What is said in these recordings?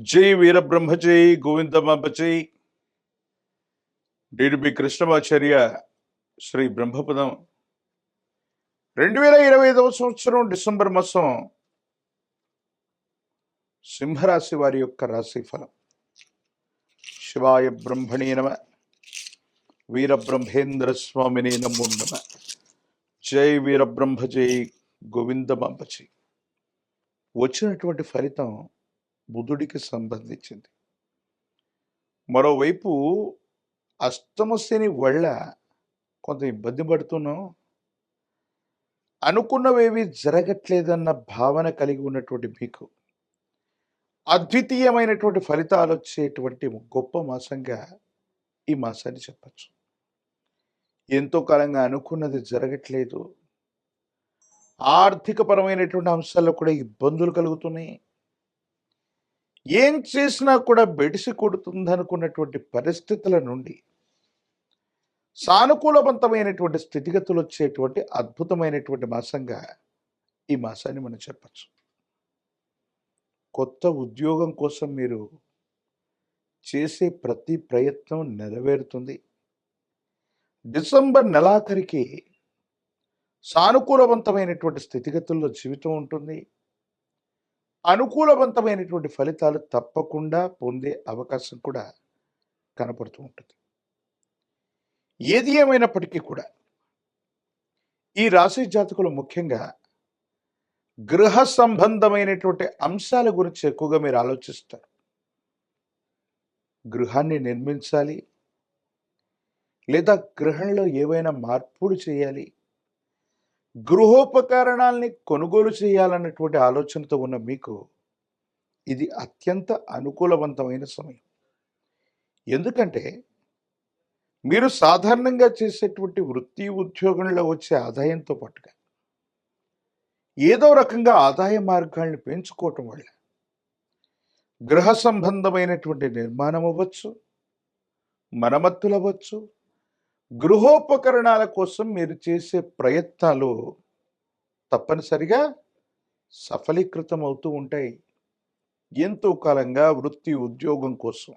జై వీరబ్రహ్మ జై గోవిందమాంబ డిడిబి కృష్ణమాచార్య శ్రీ బ్రహ్మపదం. రెండు వేల ఇరవై ఐదవ సంవత్సరం డిసెంబర్ మాసం సింహరాశి వారి యొక్క రాశి ఫలం. శివాయ బ్రహ్మణే నమ వీరబ్రహ్మేంద్ర స్వామిని నమో నమ. జై వీరబ్రహ్మజై జై వచ్చినటువంటి ఫలితం బుధుడికి సంబంధించింది. మరోవైపు అష్టమశని వల్ల కొంత ఇబ్బంది పడుతున్నాం అనుకున్నవేవి జరగట్లేదన్న భావన కలిగి ఉన్నటువంటి మీకు అద్వితీయమైనటువంటి ఫలితాలు వచ్చేటువంటి గొప్ప మాసంగా ఈ మాసాన్ని చెప్పచ్చు. ఎంతో కాలంగా అనుకున్నది జరగట్లేదు. ఆర్థికపరమైనటువంటి అంశాల్లో కూడా ఇబ్బందులు కలుగుతున్నాయి. ఏం చేసినా కూడా బెడిసి కొడుతుంది అనుకున్నటువంటి పరిస్థితుల నుండి సానుకూలవంతమైనటువంటి స్థితిగతులు వచ్చేటువంటి అద్భుతమైనటువంటి మాసంగా ఈ మాసాన్ని మనం చెప్పచ్చు. కొత్త ఉద్యోగం కోసం మీరు చేసే ప్రతి ప్రయత్నం నెరవేరుతుంది. డిసెంబర్ నెలాఖరికి సానుకూలవంతమైనటువంటి స్థితిగతుల్లో జీవితం ఉంటుంది. అనుకూలవంతమైనటువంటి ఫలితాలు తప్పకుండా పొందే అవకాశం కూడా కనపడుతూ ఉంటుంది. ఏది ఏమైనప్పటికీ కూడా ఈ రాశి జాతకులు ముఖ్యంగా గృహ సంబంధమైనటువంటి అంశాల గురించి ఎక్కువగా మీరు ఆలోచిస్తారు. గృహాన్ని నిర్మించాలి. లేదా గృహంలో ఏవైనా మార్పులు చేయాలి. గృహోపకరణాల్ని కొనుగోలు చేయాలన్నటువంటి ఆలోచనతో ఉన్న మీకు ఇది అత్యంత అనుకూలవంతమైన సమయం. ఎందుకంటే మీరు సాధారణంగా చేసేటువంటి వృత్తి ఉద్యోగంలో వచ్చే ఆదాయంతో పాటుగా ఏదో రకంగా ఆదాయ మార్గాల్ని పెంచుకోవటం వల్ల గృహ సంబంధమైనటువంటి నిర్మాణం అవ్వచ్చు మరమ్మతులు అవ్వచ్చు గృహోపకరణాల కోసం మీరు చేసే ప్రయత్నాలు తప్పనిసరిగా సఫలీకృతం అవుతూ ఉంటాయి. ఎంతో కాలంగా వృత్తి ఉద్యోగం కోసం.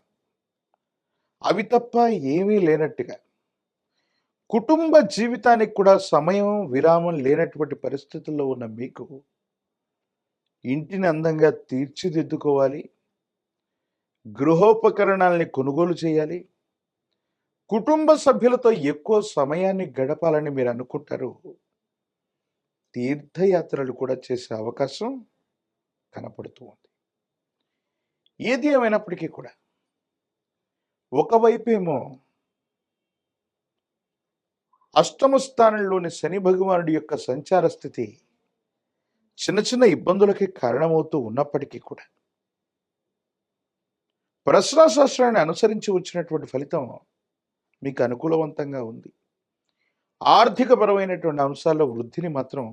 అవి తప్ప ఏమీ లేనట్టుగా. కుటుంబ జీవితానికి కూడా సమయం విరామం లేనటువంటి పరిస్థితుల్లో ఉన్న మీకు ఇంటిని అందంగా తీర్చిదిద్దుకోవాలి. గృహోపకరణాలని కొనుగోలు చేయాలి. కుటుంబ సభ్యులతో ఎక్కువ సమయాన్ని గడపాలని మీరు అనుకుంటారు. తీర్థయాత్రలు కూడా చేసే అవకాశం కనపడుతూ ఉంది. ఏది ఏమైనప్పటికీ కూడా ఒకవైపేమో అష్టమ స్థానంలోని శని భగవానుడి యొక్క సంచార స్థితి చిన్న చిన్న ఇబ్బందులకి కారణమవుతూ ఉన్నప్పటికీ కూడా ప్రశ్నాశాస్త్రాన్ని అనుసరించి వచ్చినటువంటి ఫలితం మీకు అనుకూలవంతంగా ఉంది. ఆర్థికపరమైనటువంటి అంశాల్లో వృద్ధిని మాత్రం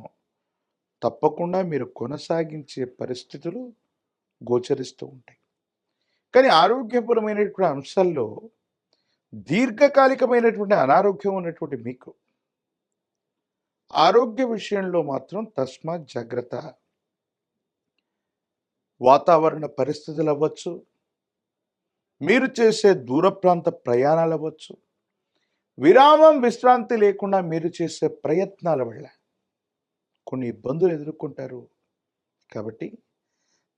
తప్పకుండా మీరు కొనసాగించే పరిస్థితులు గోచరిస్తూ ఉంటాయి. కానీ ఆరోగ్యపరమైనటువంటి అంశాల్లో దీర్ఘకాలికమైనటువంటి అనారోగ్యం ఉన్నటువంటి మీకు ఆరోగ్య విషయంలో మాత్రం తస్మాత్ జాగ్రత్త. వాతావరణ పరిస్థితులు అవ్వచ్చు మీరు చేసే దూర ప్రాంత ప్రయాణాలు అవ్వచ్చు విరామం విశ్రాంతి లేకుండా మీరు చేసే ప్రయత్నాల వల్ల కొన్ని ఇబ్బందులు ఎదుర్కొంటారు. కాబట్టి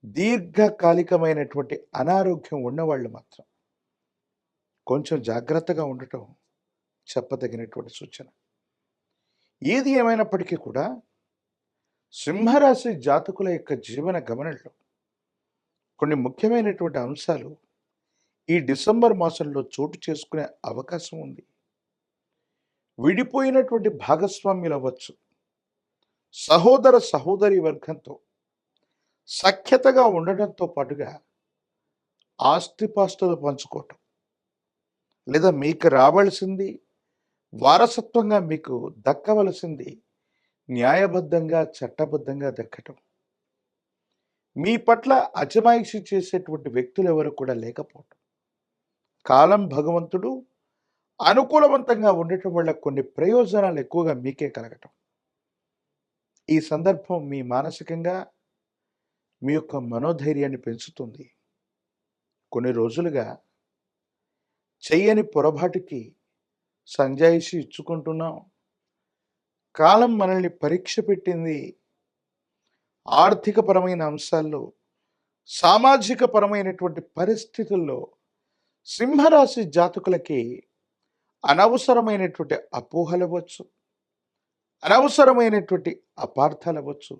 దీర్ఘకాలికమైనటువంటి అనారోగ్యం ఉన్నవాళ్ళు మాత్రం కొంచెం జాగ్రత్తగా ఉండటం చెప్పదగినటువంటి సూచన. ఏది ఏమైనప్పటికీ కూడా సింహరాశి జాతకుల యొక్క జీవన గమనంలో కొన్ని ముఖ్యమైనటువంటి అంశాలు ఈ డిసెంబర్ మాసంలో చోటు చేసుకునే అవకాశం ఉంది. విడిపోయినటువంటి భాగస్వామ్యులు అవ్వచ్చు సహోదర సహోదరి వర్గంతో సఖ్యతగా ఉండడంతో పాటుగా ఆస్తిపాస్తులు పంచుకోవటం లేదా మీకు రావలసింది వారసత్వంగా మీకు దక్కవలసింది న్యాయబద్ధంగా చట్టబద్ధంగా దక్కటం. మీ పట్ల అజమాయిషి చేసేటువంటి వ్యక్తులు ఎవరు కూడా లేకపోవటం. కాలం భగవంతుడు అనుకూలవంతంగా ఉండటం వల్ల కొన్ని ప్రయోజనాలు ఎక్కువగా మీకే కలగటం. ఈ సందర్భం మీ మానసికంగా మీ యొక్క మనోధైర్యాన్ని పెంచుతుంది. కొన్ని రోజులుగా చెయ్యని పొరపాటుకి సంజాయిషి ఇచ్చుకుంటున్నాం. కాలం మనల్ని పరీక్ష పెట్టింది. ఆర్థికపరమైన అంశాల్లో సామాజిక పరమైనటువంటి పరిస్థితుల్లో సింహరాశి జాతకులకి అనవసరమైనటువంటి అపోహలు అవ్వచ్చు. అనవసరమైనటువంటి అపార్థాలు అవ్వచ్చు.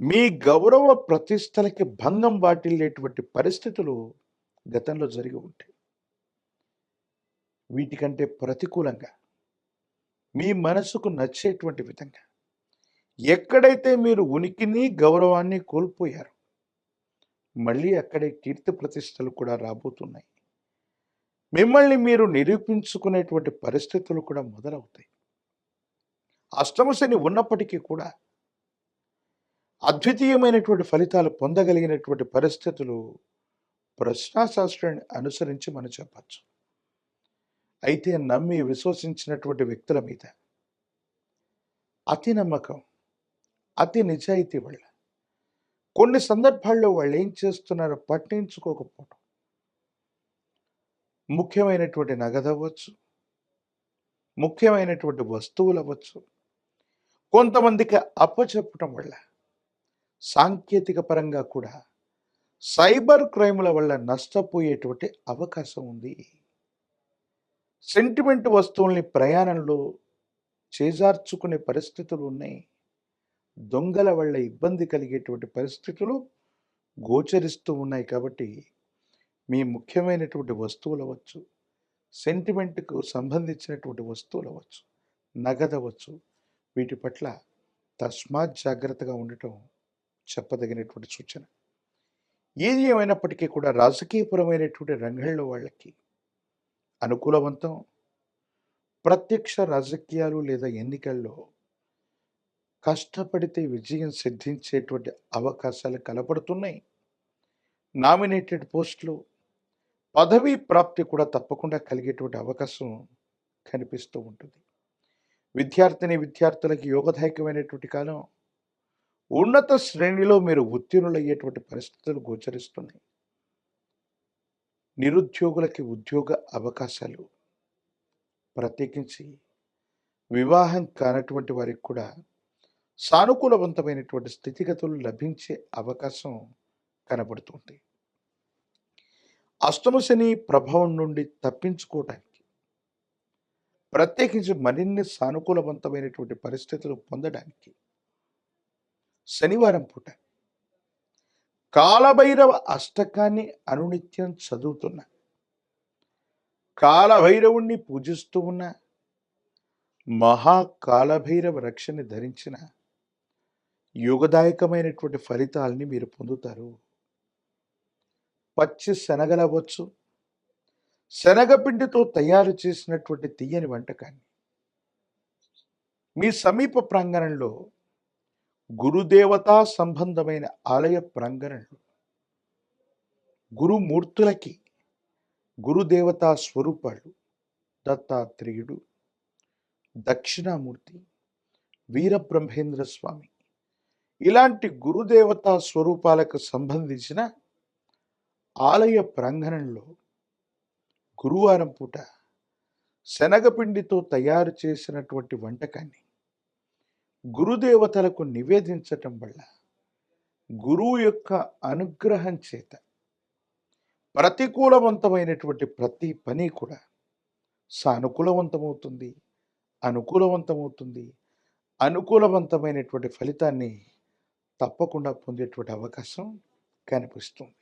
మీ గౌరవ ప్రతిష్టలకి భంగం వాటిల్లేటువంటి పరిస్థితులు గతంలో జరిగి ఉంటాయి వీటికంటే ప్రతికూలంగా మీ మనసుకు నచ్చేటువంటి విధంగా ఎక్కడైతే మీరు ఉనికిని గౌరవాన్ని కోల్పోయారు మళ్ళీ అక్కడే కీర్తి ప్రతిష్టలు కూడా రాబోతున్నాయి. మిమ్మల్ని మీరు నిరూపించుకునేటువంటి పరిస్థితులు కూడా మొదలవుతాయి. అష్టమశని ఉన్నప్పటికీ కూడా అద్వితీయమైనటువంటి ఫలితాలు పొందగలిగినటువంటి పరిస్థితులు ప్రశ్నాశాస్త్రాన్ని అనుసరించి మనం చెప్పచ్చు. అయితే నమ్మి విశ్వసించినటువంటి వ్యక్తుల మీద అతి నమ్మకం అతి నిజాయితీ వల్ల కొన్ని సందర్భాల్లో వాళ్ళు ఏం చేస్తున్నారో పట్టించుకోకపోవడం ముఖ్యమైనటువంటి నగదవ్వచ్చు ముఖ్యమైనటువంటి వస్తువులు అవ్వచ్చు. కొంతమందికి అప్పచెప్పటం వల్ల సాంకేతిక పరంగా కూడా సైబర్ క్రైముల వల్ల నష్టపోయేటువంటి అవకాశం ఉంది. సెంటిమెంట్ వస్తువుల్ని ప్రయాణంలో చేజార్చుకునే పరిస్థితులు ఉన్నాయి. దొంగల వల్ల ఇబ్బంది కలిగేటువంటి పరిస్థితులు గోచరిస్తూ ఉన్నాయి కాబట్టి మీ ముఖ్యమైనటువంటి వస్తువులు అవ్వచ్చు సెంటిమెంట్కు సంబంధించినటువంటి వస్తువులు అవ్వచ్చు నగదవచ్చు వీటి పట్ల తస్మాత్ జాగ్రత్తగా ఉండటం చెప్పదగినటువంటి సూచన. ఏది ఏమైనప్పటికీ కూడా రాజకీయపరమైనటువంటి రంగంలో వాళ్ళకి అనుకూలవంతం. ప్రత్యక్ష రాజకీయాలు లేదా ఎన్నికల్లో కష్టపడితే విజయం సిద్ధించేటువంటి అవకాశాలు కలపడుతున్నాయి నామినేటెడ్ పోస్టులు పదవీ ప్రాప్తి కూడా తప్పకుండా కలిగేటువంటి అవకాశం కనిపిస్తూ ఉంటుంది. విద్యార్థిని విద్యార్థులకి యోగదాయకమైనటువంటి కాలం ఉన్నత శ్రేణిలో మీరు ఉత్తీర్ణులయ్యేటువంటి పరిస్థితులు గోచరిస్తున్నాయి. నిరుద్యోగులకి ఉద్యోగ అవకాశాలు ప్రత్యేకించి వివాహం కానటువంటి వారికి కూడా సానుకూలవంతమైనటువంటి స్థితిగతులు లభించే అవకాశం కనబడుతుంది. అష్టమ శని ప్రభావం నుండి తప్పించుకోవటానికి ప్రత్యేకించి మరిన్ని సానుకూలవంతమైనటువంటి పరిస్థితులు పొందడానికి శనివారం పూట కాలభైరవ అష్టకాన్ని అనునిత్యం చదువుతున్న కాలభైరవుణ్ణి పూజిస్తూ ఉన్న మహాకాలభైరవ రక్షణ ధరించిన యుగదాయకమైనటువంటి ఫలితాలని మీరు పొందుతారు. పచ్చి శనగలవచ్చు శనగపిండితో తయారు చేసినటువంటి తీయని వంటకాన్ని. మీ సమీప ప్రాంగణంలో గురుదేవతా సంబంధమైన ఆలయ ప్రాంగణంలో గురుమూర్తులకి గురుదేవతా స్వరూపాలు దత్తాత్రేయుడు దక్షిణామూర్తి వీరబ్రహ్మేంద్ర స్వామి ఇలాంటి గురుదేవతా స్వరూపాలకు సంబంధించిన ఆలయ ప్రాంగణంలో గురువారం పూట శనగపిండితో తయారు చేసినటువంటి వంటకాన్ని గురుదేవతలకు నివేదించటం వల్ల గురువు యొక్క అనుగ్రహం చేత ప్రతికూలవంతమైనటువంటి ప్రతి పని కూడా సానుకూలవంతమవుతుంది అనుకూలవంతమవుతుంది అనుకూలవంతమైనటువంటి ఫలితాన్ని తప్పకుండా పొందేటువంటి అవకాశం కనిపిస్తుంది.